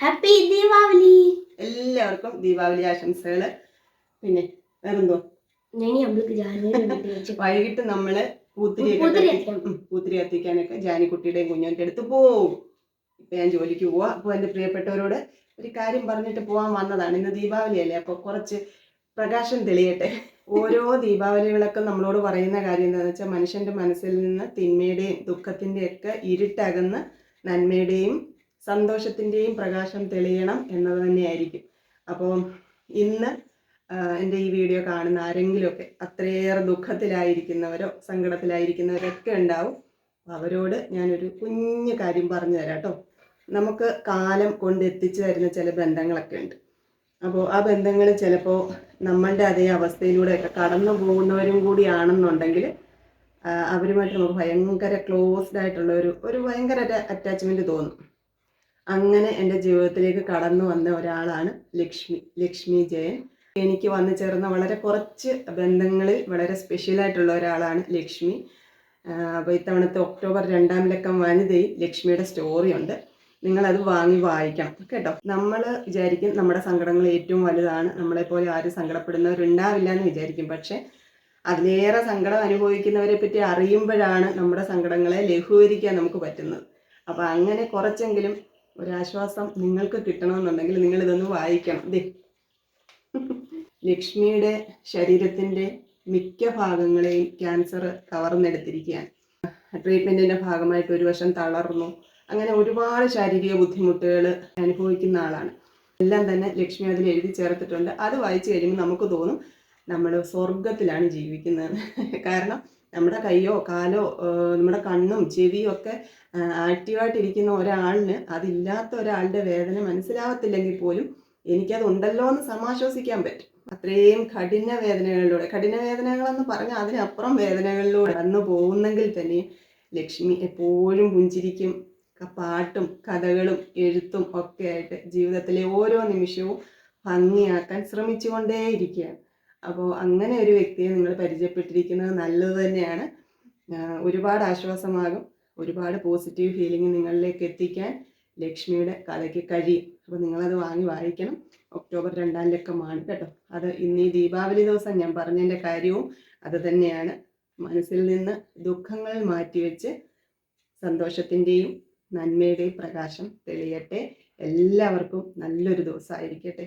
Happy Deepavali എല്ലാവർക്കും ദീപാവലി ആശംസകൾ പിന്നെ വേറെന്തോ? വൈകിട്ട് നമ്മൾ പൂത്തിരി പൂത്തിരി കത്തിക്കാനൊക്കെ ജാനിക്കുട്ടിയുടെയും കുഞ്ഞോന്റെ അടുത്ത് പോവും. ഇപ്പൊ ഞാൻ ജോലിക്ക് പോവാ. അപ്പൊ എന്റെ പ്രിയപ്പെട്ടവരോട് ഒരു കാര്യം പറഞ്ഞിട്ട് പോവാൻ വന്നതാണ്. ഇന്ന് ദീപാവലി അല്ലേ? അപ്പൊ കുറച്ച് പ്രകാശം തെളിയട്ടെ. ഓരോ ദീപാവലികളൊക്കെ നമ്മളോട് പറയുന്ന കാര്യം എന്താണെന്ന് വെച്ചാൽ മനുഷ്യന്റെ മനസ്സിൽ നിന്ന് തിന്മയുടെയും ദുഃഖത്തിന്റെയൊക്കെ ഇരുട്ടകന്ന് നന്മയുടെയും സന്തോഷത്തിന്റെയും പ്രകാശം തെളിയണം എന്നത് തന്നെയായിരിക്കും. അപ്പോൾ ഇന്ന് എന്റെ ഈ വീഡിയോ കാണുന്ന ആരെങ്കിലുമൊക്കെ അത്രയേറെ ദുഃഖത്തിലായിരിക്കുന്നവരോ സങ്കടത്തിലായിരിക്കുന്നവരൊക്കെ ഉണ്ടാവും. അവരോട് ഞാനൊരു കുഞ്ഞു കാര്യം പറഞ്ഞു തരാം കേട്ടോ. നമുക്ക് കാലം കൊണ്ട് എത്തിച്ചു തരുന്ന ചില ബന്ധങ്ങളൊക്കെ ഉണ്ട്. അപ്പോൾ ആ ബന്ധങ്ങൾ ചിലപ്പോൾ നമ്മളുടെ അതേ അവസ്ഥയിലൂടെയൊക്കെ കടന്നു പോകുന്നവരും കൂടിയാണെന്നുണ്ടെങ്കിൽ അവരുമായിട്ട് നമുക്ക് ഭയങ്കര ക്ലോസ്ഡ് ആയിട്ടുള്ള ഒരു ഒരു ഭയങ്കര അറ്റാച്ച്മെന്റ് തോന്നും. അങ്ങനെ എന്റെ ജീവിതത്തിലേക്ക് കടന്നു വന്ന ഒരാളാണ് ലക്ഷ്മി ലക്ഷ്മി ജയൻ. എനിക്ക് വന്നു ചേർന്ന വളരെ കുറച്ച് ബന്ധങ്ങളിൽ വളരെ സ്പെഷ്യലായിട്ടുള്ള ഒരാളാണ് ലക്ഷ്മി. അപ്പോൾ ഇത്തവണത്തെ ഒക്ടോബർ രണ്ടാം ലക്കം വനിതയിൽ ലക്ഷ്മിയുടെ സ്റ്റോറി ഉണ്ട്. നിങ്ങളത് വാങ്ങി വായിക്കണം കേട്ടോ? നമ്മൾ വിചാരിക്കും നമ്മുടെ സങ്കടങ്ങൾ ഏറ്റവും വലുതാണ്. നമ്മളെപ്പോലെ ആരും സങ്കടപ്പെടുന്നവരുണ്ടാവില്ല എന്ന് വിചാരിക്കും. പക്ഷേ അതിലേറെ സങ്കടം അനുഭവിക്കുന്നവരെ പറ്റി അറിയുമ്പോഴാണ് നമ്മുടെ സങ്കടങ്ങളെ ലഘൂകരിക്കാൻ നമുക്ക് പറ്റുന്നത്. അപ്പോൾ അങ്ങനെ കുറച്ചെങ്കിലും ഒരാശ്വാസം നിങ്ങൾക്ക് കിട്ടണമെന്നുണ്ടെങ്കിൽ നിങ്ങൾ ഇതൊന്ന് വായിക്കണം. ദേ. ലക്ഷ്മിയുടെ ശരീരത്തിന്റെ മിക്ക ഭാഗങ്ങളെയും ക്യാൻസർ കവർന്നെടുത്തിരിക്കുകയാണ്. ട്രീറ്റ്മെന്റിന്റെ ഭാഗമായിട്ട് ഒരു വശം തളർന്നു. അങ്ങനെ ഒരുപാട് ശാരീരിക ബുദ്ധിമുട്ടുകൾ അനുഭവിക്കുന്ന ആളാണ്. എല്ലാം തന്നെ ലക്ഷ്മി അതിൽ എഴുതി ചേർത്തിട്ടുണ്ട്. അത് വായിച്ചു കഴിയുമ്പോൾ നമുക്ക് തോന്നും നമ്മൾ സ്വർഗത്തിലാണ് ജീവിക്കുന്നത്. കാരണം നമ്മുടെ കൈയോ കാലോ നമ്മുടെ കണ്ണും ചെവിയും ഒക്കെ ആക്റ്റീവായിട്ടിരിക്കുന്ന ഒരാളിന് അതില്ലാത്ത ഒരാളുടെ വേദന മനസ്സിലാവത്തില്ലെങ്കിൽ പോലും എനിക്കത് ഉണ്ടല്ലോ എന്ന് സമാശ്വസിക്കാൻ പറ്റും. അത്രയും കഠിന വേദനകളിലൂടെ. കഠിന വേദനകളെന്ന് പറഞ്ഞാൽ അതിനപ്പുറം വേദനകളിലൂടെ കടന്നു പോകുന്നെങ്കിൽ തന്നെ ലക്ഷ്മി എപ്പോഴും പുഞ്ചിരിക്കും. പാട്ടും കഥകളും എഴുത്തും ഒക്കെ ആയിട്ട് ജീവിതത്തിലെ ഓരോ നിമിഷവും ഭംഗിയാക്കാൻ ശ്രമിച്ചുകൊണ്ടേയിരിക്കുകയാണ്. അപ്പോൾ അങ്ങനെ ഒരു വ്യക്തിയെ നിങ്ങൾ പരിചയപ്പെട്ടിരിക്കുന്നത് നല്ലത് തന്നെയാണ്. ഒരുപാട് ആശ്വാസമാകും. ഒരുപാട് പോസിറ്റീവ് ഫീലിംഗ് നിങ്ങളിലേക്ക് എത്തിക്കാൻ ലക്ഷ്മിയുടെ കഥയ്ക്ക് കഴിയും. അപ്പോൾ നിങ്ങളത് വാങ്ങി വായിക്കണം. ഒക്ടോബർ രണ്ടാം ലക്കമാണ് കേട്ടോ. അത് ഇന്ന് ഈ ദീപാവലി ദിവസം ഞാൻ പറഞ്ഞതിന്റെ കാര്യവും അത് തന്നെയാണ്. മനസ്സിൽ നിന്ന് ദുഃഖങ്ങൾ മാറ്റിവെച്ച് സന്തോഷത്തിന്റെയും നന്മയുടെയും പ്രകാശം തെളിയട്ടെ. എല്ലാവർക്കും നല്ലൊരു ദിവസമായിരിക്കട്ടെ.